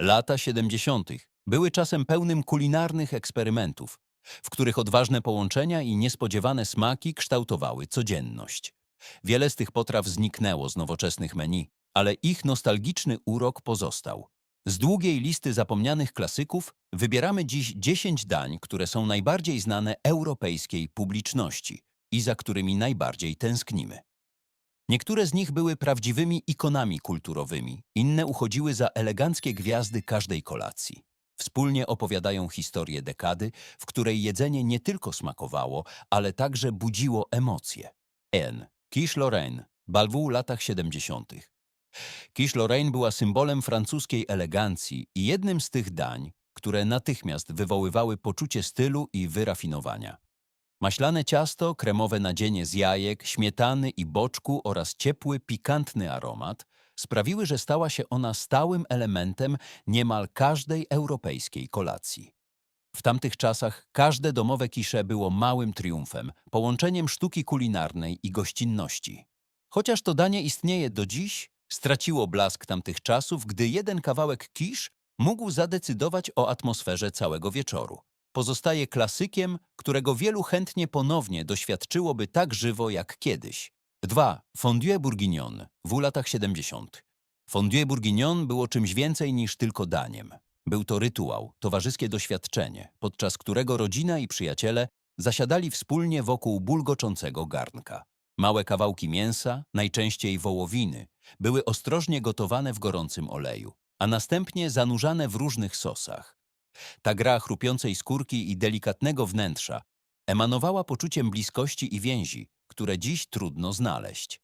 Lata 70. były czasem pełnym kulinarnych eksperymentów, w których odważne połączenia i niespodziewane smaki kształtowały codzienność. Wiele z tych potraw zniknęło z nowoczesnych menu, ale ich nostalgiczny urok pozostał. Z długiej listy zapomnianych klasyków wybieramy dziś 10 dań, które są najbardziej znane europejskiej publiczności i za którymi najbardziej tęsknimy. Niektóre z nich były prawdziwymi ikonami kulturowymi, inne uchodziły za eleganckie gwiazdy każdej kolacji. Wspólnie opowiadają historię dekady, w której jedzenie nie tylko smakowało, ale także budziło emocje. N. Quiche Lorraine, Balwu latach 70. Quiche Lorraine była symbolem francuskiej elegancji i jednym z tych dań, które natychmiast wywoływały poczucie stylu i wyrafinowania. Maślane ciasto, kremowe nadzienie z jajek, śmietany i boczku oraz ciepły, pikantny aromat sprawiły, że stała się ona stałym elementem niemal każdej europejskiej kolacji. W tamtych czasach każde domowe kisze było małym triumfem, połączeniem sztuki kulinarnej i gościnności. Chociaż to danie istnieje do dziś, straciło blask tamtych czasów, gdy jeden kawałek kisz mógł zadecydować o atmosferze całego wieczoru. Pozostaje klasykiem, którego wielu chętnie ponownie doświadczyłoby tak żywo jak kiedyś. 2. Fondue bourguignon w latach 70. Fondue bourguignon było czymś więcej niż tylko daniem. Był to rytuał, towarzyskie doświadczenie, podczas którego rodzina i przyjaciele zasiadali wspólnie wokół bulgoczącego garnka. Małe kawałki mięsa, najczęściej wołowiny, były ostrożnie gotowane w gorącym oleju, a następnie zanurzane w różnych sosach. Ta gra chrupiącej skórki i delikatnego wnętrza emanowała poczuciem bliskości i więzi, które dziś trudno znaleźć.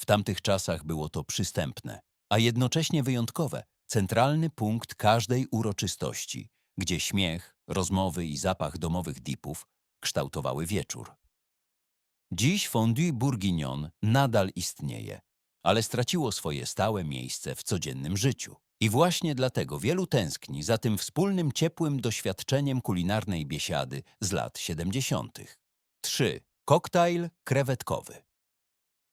W tamtych czasach było to przystępne, a jednocześnie wyjątkowe, centralny punkt każdej uroczystości, gdzie śmiech, rozmowy i zapach domowych dipów kształtowały wieczór. Dziś fondue bourguignon nadal istnieje, ale straciło swoje stałe miejsce w codziennym życiu. I właśnie dlatego wielu tęskni za tym wspólnym ciepłym doświadczeniem kulinarnej biesiady z lat 70. 3. Koktajl krewetkowy.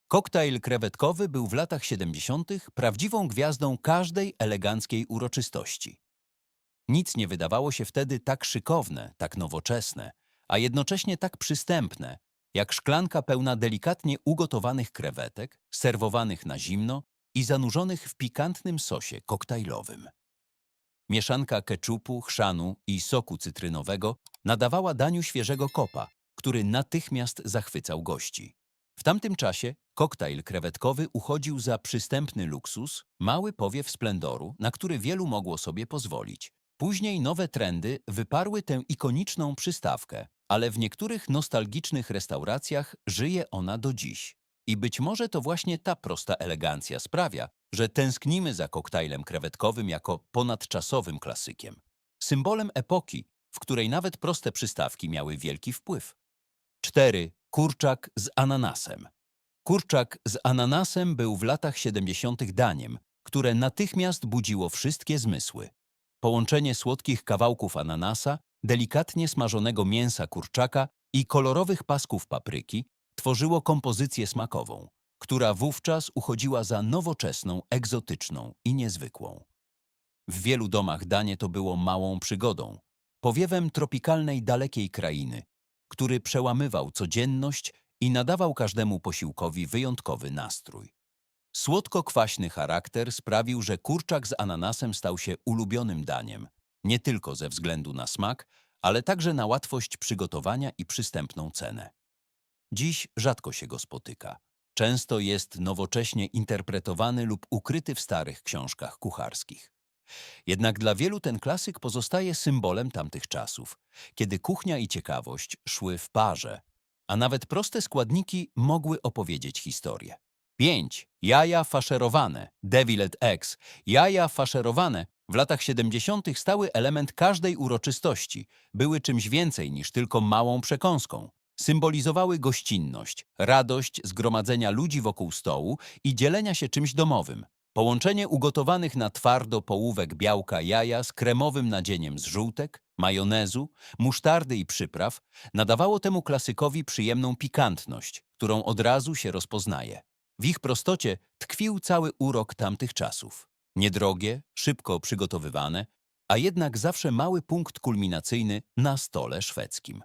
Koktajl krewetkowy był w latach 70. prawdziwą gwiazdą każdej eleganckiej uroczystości. Nic nie wydawało się wtedy tak szykowne, tak nowoczesne, a jednocześnie tak przystępne, jak szklanka pełna delikatnie ugotowanych krewetek, serwowanych na zimno i zanurzonych w pikantnym sosie koktajlowym. Mieszanka keczupu, chrzanu i soku cytrynowego nadawała daniu świeżego kopa, który natychmiast zachwycał gości. W tamtym czasie koktajl krewetkowy uchodził za przystępny luksus, mały powiew splendoru, na który wielu mogło sobie pozwolić. Później nowe trendy wyparły tę ikoniczną przystawkę, ale w niektórych nostalgicznych restauracjach żyje ona do dziś. I być może to właśnie ta prosta elegancja sprawia, że tęsknimy za koktajlem krewetkowym jako ponadczasowym klasykiem. Symbolem epoki, w której nawet proste przystawki miały wielki wpływ. 4. Kurczak z ananasem. Kurczak z ananasem był w latach 70. daniem, które natychmiast budziło wszystkie zmysły. Połączenie słodkich kawałków ananasa, delikatnie smażonego mięsa kurczaka i kolorowych pasków papryki tworzyło kompozycję smakową, która wówczas uchodziła za nowoczesną, egzotyczną i niezwykłą. W wielu domach danie to było małą przygodą, powiewem tropikalnej dalekiej krainy, który przełamywał codzienność i nadawał każdemu posiłkowi wyjątkowy nastrój. Słodko-kwaśny charakter sprawił, że kurczak z ananasem stał się ulubionym daniem, nie tylko ze względu na smak, ale także na łatwość przygotowania i przystępną cenę. Dziś rzadko się go spotyka. Często jest nowocześnie interpretowany lub ukryty w starych książkach kucharskich. Jednak dla wielu ten klasyk pozostaje symbolem tamtych czasów, kiedy kuchnia i ciekawość szły w parze, a nawet proste składniki mogły opowiedzieć historię. 5. Jaja faszerowane, deviled eggs. Jaja faszerowane w latach 70. stały element każdej uroczystości. Były czymś więcej niż tylko małą przekąską. Symbolizowały gościnność, radość zgromadzenia ludzi wokół stołu i dzielenia się czymś domowym. Połączenie ugotowanych na twardo połówek białka jaja z kremowym nadzieniem z żółtek, majonezu, musztardy i przypraw nadawało temu klasykowi przyjemną pikantność, którą od razu się rozpoznaje. W ich prostocie tkwił cały urok tamtych czasów. Niedrogie, szybko przygotowywane, a jednak zawsze mały punkt kulminacyjny na stole szwedzkim.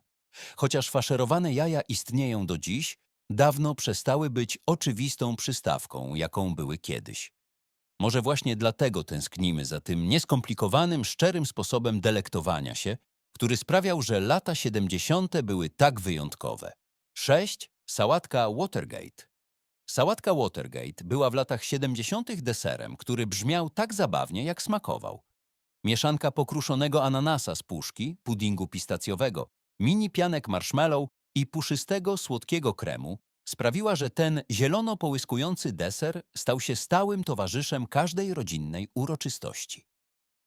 Chociaż faszerowane jaja istnieją do dziś, dawno przestały być oczywistą przystawką, jaką były kiedyś. Może właśnie dlatego tęsknimy za tym nieskomplikowanym, szczerym sposobem delektowania się, który sprawiał, że lata 70. były tak wyjątkowe. 6. Sałatka Watergate. Sałatka Watergate była w latach 70. deserem, który brzmiał tak zabawnie, jak smakował. Mieszanka pokruszonego ananasa z puszki, puddingu pistacjowego, mini pianek marshmallow i puszystego, słodkiego kremu sprawiła, że ten zielono połyskujący deser stał się stałym towarzyszem każdej rodzinnej uroczystości.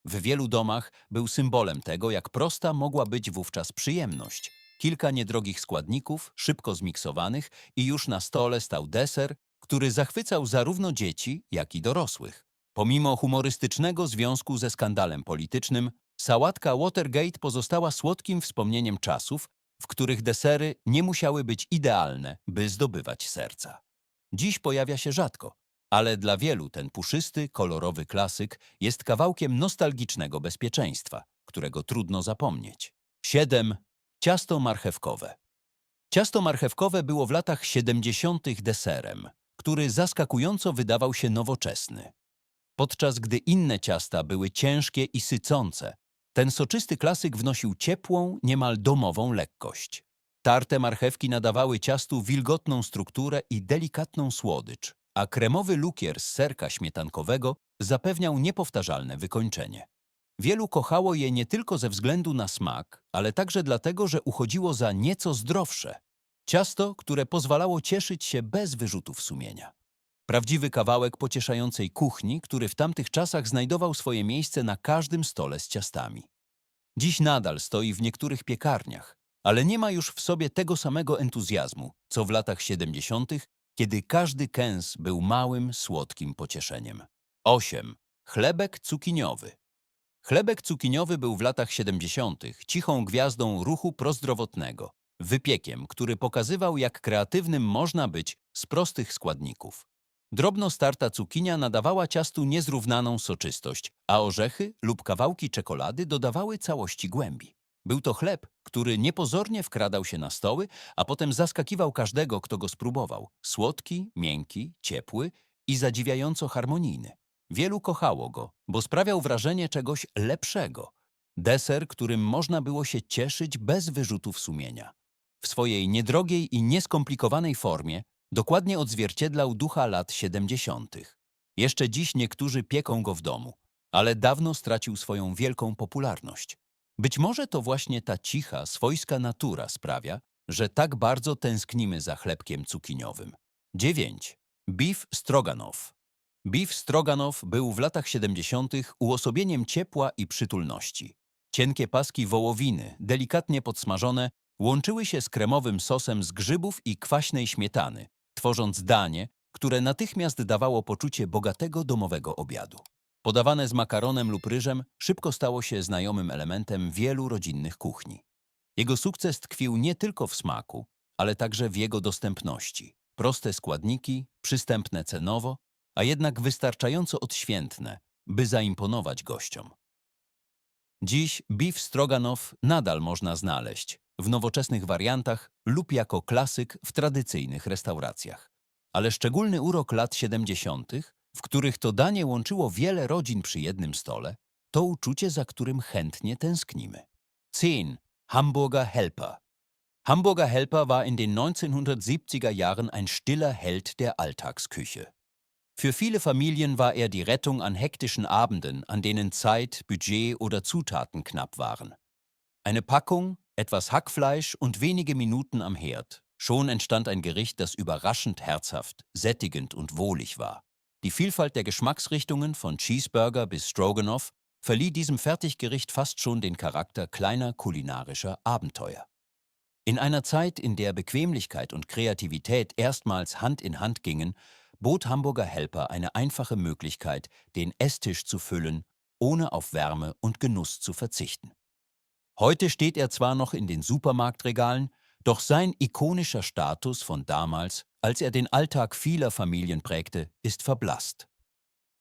W wielu domach był symbolem tego, jak prosta mogła być wówczas przyjemność. Kilka niedrogich składników, szybko zmiksowanych i już na stole stał deser, który zachwycał zarówno dzieci, jak i dorosłych. Pomimo humorystycznego związku ze skandalem politycznym, sałatka Watergate pozostała słodkim wspomnieniem czasów, w których desery nie musiały być idealne, by zdobywać serca. Dziś pojawia się rzadko, ale dla wielu ten puszysty, kolorowy klasyk jest kawałkiem nostalgicznego bezpieczeństwa, którego trudno zapomnieć. 7. Ciasto marchewkowe. Ciasto marchewkowe było w latach 70. deserem, który zaskakująco wydawał się nowoczesny. Podczas gdy inne ciasta były ciężkie i sycące, ten soczysty klasyk wnosił ciepłą, niemal domową lekkość. Tarte marchewki nadawały ciastu wilgotną strukturę i delikatną słodycz, a kremowy lukier z serka śmietankowego zapewniał niepowtarzalne wykończenie. Wielu kochało je nie tylko ze względu na smak, ale także dlatego, że uchodziło za nieco zdrowsze. Ciasto, które pozwalało cieszyć się bez wyrzutów sumienia. Prawdziwy kawałek pocieszającej kuchni, który w tamtych czasach znajdował swoje miejsce na każdym stole z ciastami. Dziś nadal stoi w niektórych piekarniach, ale nie ma już w sobie tego samego entuzjazmu, co w latach 70., kiedy każdy kęs był małym, słodkim pocieszeniem. 8. Chlebek cukiniowy. Chlebek cukiniowy był w latach 70. cichą gwiazdą ruchu prozdrowotnego, wypiekiem, który pokazywał, jak kreatywnym można być z prostych składników. Drobno starta cukinia nadawała ciastu niezrównaną soczystość, a orzechy lub kawałki czekolady dodawały całości głębi. Był to chleb, który niepozornie wkradał się na stoły, a potem zaskakiwał każdego, kto go spróbował. Słodki, miękki, ciepły i zadziwiająco harmonijny. Wielu kochało go, bo sprawiał wrażenie czegoś lepszego. Deser, którym można było się cieszyć bez wyrzutów sumienia. W swojej niedrogiej i nieskomplikowanej formie dokładnie odzwierciedlał ducha lat 70. Jeszcze dziś niektórzy pieką go w domu, ale dawno stracił swoją wielką popularność. Być może to właśnie ta cicha, swojska natura sprawia, że tak bardzo tęsknimy za chlebkiem cukiniowym. 9. Beef stroganoff. Beef stroganoff był w latach 70. uosobieniem ciepła i przytulności. Cienkie paski wołowiny, delikatnie podsmażone, łączyły się z kremowym sosem z grzybów i kwaśnej śmietany, tworząc danie, które natychmiast dawało poczucie bogatego domowego obiadu. Podawane z makaronem lub ryżem, szybko stało się znajomym elementem wielu rodzinnych kuchni. Jego sukces tkwił nie tylko w smaku, ale także w jego dostępności. Proste składniki, przystępne cenowo, a jednak wystarczająco odświętne, by zaimponować gościom. Dziś beef stroganoff nadal można znaleźć w nowoczesnych wariantach lub jako klasyk w tradycyjnych restauracjach. Ale szczególny urok lat 70., w których to danie łączyło wiele rodzin przy jednym stole, to uczucie, za którym chętnie tęsknimy. 10. Hamburger Helper Hamburger Helper war in den 1970er Jahren ein stiller Held der Alltagsküche. Für viele Familien war er die Rettung an hektischen Abenden, an denen Zeit, Budget oder Zutaten knapp waren. Eine Packung, etwas Hackfleisch und wenige Minuten am Herd. Schon entstand ein Gericht, das überraschend herzhaft, sättigend und wohlig war. Die Vielfalt der Geschmacksrichtungen von Cheeseburger bis Stroganoff verlieh diesem Fertiggericht fast schon den Charakter kleiner kulinarischer Abenteuer. In einer Zeit, in der Bequemlichkeit und Kreativität erstmals Hand in Hand gingen, bot Hamburger Helper eine einfache Möglichkeit, den Esstisch zu füllen, ohne auf Wärme und Genuss zu verzichten. Heute steht er zwar noch in den Supermarktregalen, doch sein ikonischer Status von damals, als er den Alltag vieler Familien prägte, ist verblasst.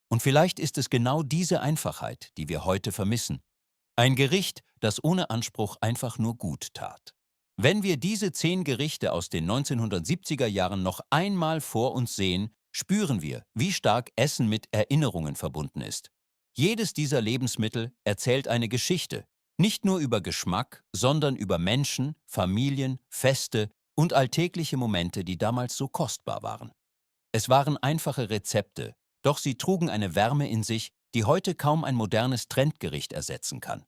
Und vielleicht ist es genau diese Einfachheit, die wir heute vermissen. Ein Gericht, das ohne Anspruch einfach nur gut tat. Wenn wir diese zehn Gerichte aus den 1970er Jahren noch einmal vor uns sehen, spüren wir, wie stark Essen mit Erinnerungen verbunden ist. Jedes dieser Lebensmittel erzählt eine Geschichte, nicht nur über Geschmack, sondern über Menschen, Familien, Feste und alltägliche Momente, die damals so kostbar waren. Es waren einfache Rezepte, doch sie trugen eine Wärme in sich, die heute kaum ein modernes Trendgericht ersetzen kann.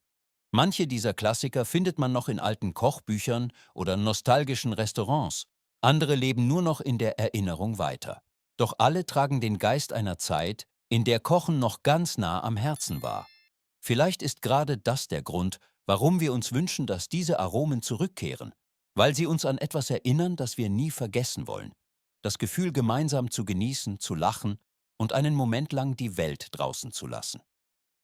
Manche dieser Klassiker findet man noch in alten Kochbüchern oder nostalgischen Restaurants, andere leben nur noch in der Erinnerung weiter. Doch alle tragen den Geist einer Zeit, in der Kochen noch ganz nah am Herzen war. Vielleicht ist gerade das der Grund, warum wir uns wünschen, dass diese Aromen zurückkehren, weil sie uns an etwas erinnern, das wir nie vergessen wollen das Gefühl gemeinsam zu genießen, zu lachen und einen Moment lang die Welt draußen zu lassen.